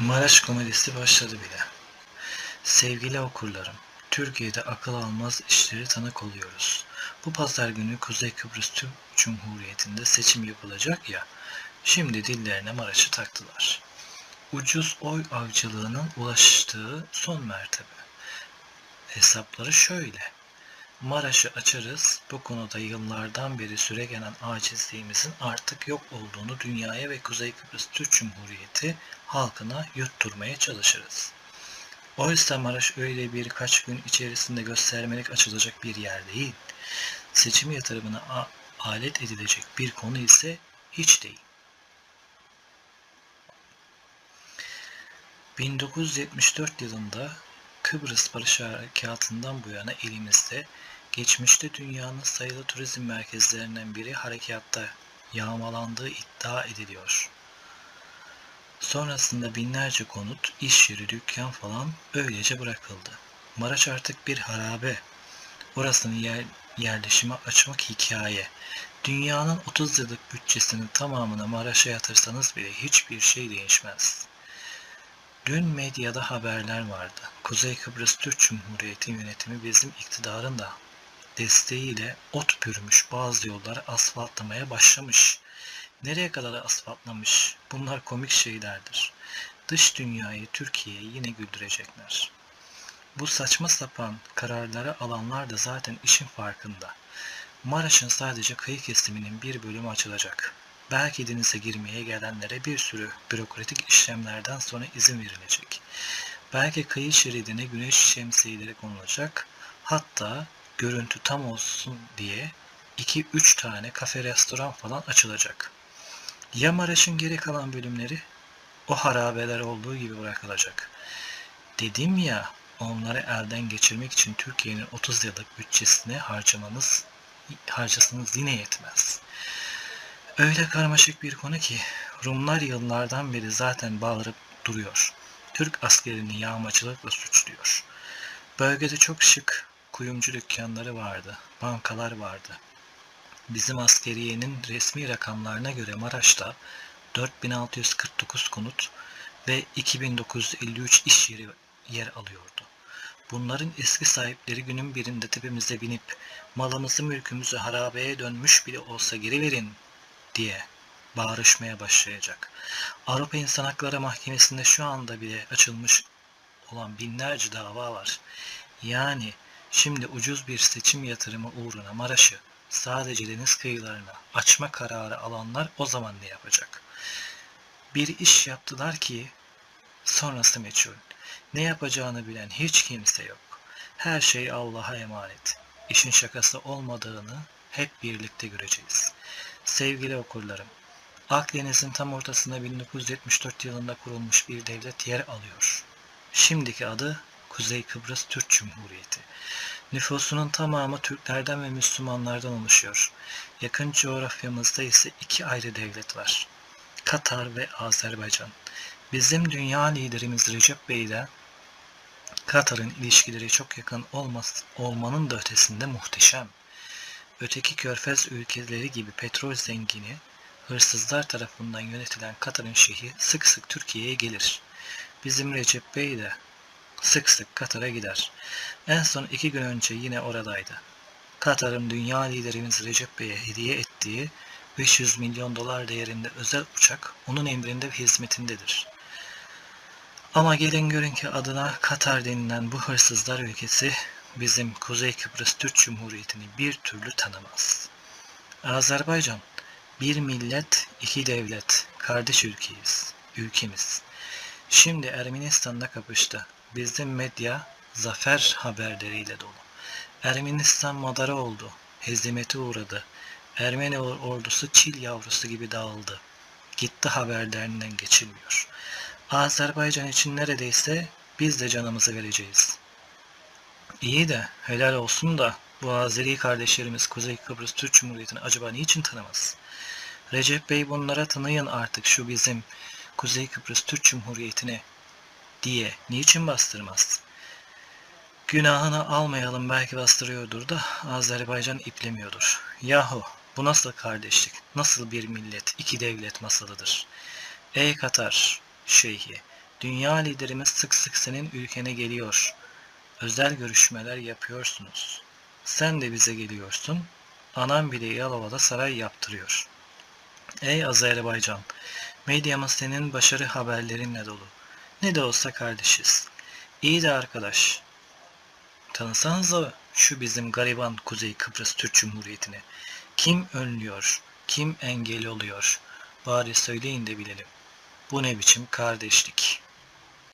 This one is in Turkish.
Maraş komedisi başladı bile. Sevgili okurlarım, Türkiye'de akıl almaz işleri tanık oluyoruz. Bu pazar günü Kuzey Kıbrıs Türk Cumhuriyeti'nde seçim yapılacak ya, şimdi dillerine Maraş'ı taktılar. Ucuz oy avcılığının ulaştığı son mertebe. Hesapları şöyle. Maraş'ı açarız, bu konuda yıllardan beri süregelen acizliğimizin artık yok olduğunu dünyaya ve Kuzey Kıbrıs Türk Cumhuriyeti halkına yutturmaya çalışırız. Oysa Maraş öyle birkaç gün içerisinde göstermelik açılacak bir yer değil. Seçim yatırımına alet edilecek bir konu ise hiç değil. 1974 yılında Kıbrıs Barış Harekatı'ndan bu yana elimizde geçmişte dünyanın sayılı turizm merkezlerinden biri harekatta yağmalandığı iddia ediliyor. Sonrasında binlerce konut, iş yeri, dükkan falan öylece bırakıldı. Maraş artık bir harabe. Orasını yer, yerleşime açmak hikaye. Dünyanın 30 yıllık bütçesinin tamamını Maraş'a yatırsanız bile hiçbir şey değişmez. Dün medyada haberler vardı. Kuzey Kıbrıs Türk Cumhuriyeti yönetimi bizim iktidarın da desteğiyle ot pürmüş bazı yolları asfaltlamaya başlamış. Nereye kadar asfaltlamış? Bunlar komik şeylerdir. Dış dünyayı, Türkiye'yi yine güldürecekler. Bu saçma sapan kararları alanlar da zaten işin farkında. Maraş'ın sadece kıyı kesiminin bir bölümü açılacak. Belki denize girmeye gelenlere bir sürü bürokratik işlemlerden sonra izin verilecek. Belki kıyı şeridine güneş şemsiyeleri konulacak. Hatta görüntü tam olsun diye 2-3 tane kafe restoran falan açılacak. Ya Maraş'ın geri kalan bölümleri o harabeler olduğu gibi bırakılacak. Dedim ya onları elden geçirmek için Türkiye'nin 30 yıllık bütçesini harcamanız harcasanız yine yetmez. Öyle karmaşık bir konu ki Rumlar yıllardan beri zaten bağırıp duruyor. Türk askerini yağmacılıkla suçluyor. Bölgede çok şık kuyumcu dükkanları vardı, bankalar vardı. Bizim askeriyenin resmi rakamlarına göre Maraş'ta 4649 konut ve 2953 iş yeri yer alıyordu. Bunların eski sahipleri günün birinde tepemize binip malımızı mülkümüzü harabeye dönmüş bile olsa geri verin diye bağırışmaya başlayacak. Avrupa İnsan Hakları Mahkemesi'nde şu anda bile açılmış olan binlerce dava var. Yani şimdi ucuz bir seçim yatırımı uğruna Maraş'ı sadece deniz kıyılarına açma kararı alanlar o zaman ne yapacak? Bir iş yaptılar ki sonrası meçhul. Ne yapacağını bilen hiç kimse yok. Her şey Allah'a emanet. İşin şakası olmadığını hep birlikte göreceğiz. Sevgili okurlarım, Akdeniz'in tam ortasında 1974 yılında kurulmuş bir devlet yer alıyor. Şimdiki adı Kuzey Kıbrıs Türk Cumhuriyeti. Nüfusunun tamamı Türklerden ve Müslümanlardan oluşuyor. Yakın coğrafyamızda ise iki ayrı devlet var. Katar ve Azerbaycan. Bizim dünya liderimiz Recep Bey ile Katar'ın ilişkileri çok yakın olmaz, olmanın da ötesinde muhteşem. Öteki körfez ülkeleri gibi petrol zengini, hırsızlar tarafından yönetilen Katar'ın şeyhi sık sık Türkiye'ye gelir. Bizim Recep Bey de sık sık Katar'a gider. En son iki gün önce yine oradaydı. Katar'ın dünya liderimiz Recep Bey'e hediye ettiği 500 milyon dolar değerinde özel uçak onun emrinde ve hizmetindedir. Ama gelin görün ki adına Katar denilen bu hırsızlar ülkesi bizim Kuzey Kıbrıs Türk Cumhuriyeti'ni bir türlü tanımaz. Azerbaycan bir millet, iki devlet, kardeş ülkeyiz, ülkemiz. Şimdi Ermenistan'da kapıştı. Bizim medya zafer haberleriyle dolu. Ermenistan madara oldu, hezimete uğradı. Ermeni ordusu çil yavrusu gibi dağıldı. Gitti haberlerinden geçilmiyor. Azerbaycan için neredeyse biz de canımızı vereceğiz. İyi de helal olsun da bu Azeri kardeşlerimiz Kuzey Kıbrıs Türk Cumhuriyeti'ni acaba niçin tanımaz? Recep Bey bunlara tanıyın artık şu bizim Kuzey Kıbrıs Türk Cumhuriyeti'ni diye niçin bastırmaz? Günahını almayalım belki bastırıyordur da Azerbaycan iplemiyordur. Yahu bu nasıl kardeşlik, nasıl bir millet, iki devlet masalıdır? Ey Katar şeyhi, Dünya liderimiz sık sık senin ülkene geliyor. Özel görüşmeler yapıyorsunuz. Sen de bize geliyorsun. Anam bile Yalova'da saray yaptırıyor. Ey Azerbaycan, medyamız senin başarı haberlerinle dolu. Ne de olsa kardeşiz. İyi de arkadaş. Tanısanıza şu bizim gariban Kuzey Kıbrıs Türk Cumhuriyeti'ni. Kim önlüyor, kim engel oluyor? Bari söyleyin de bilelim. Bu ne biçim kardeşlik?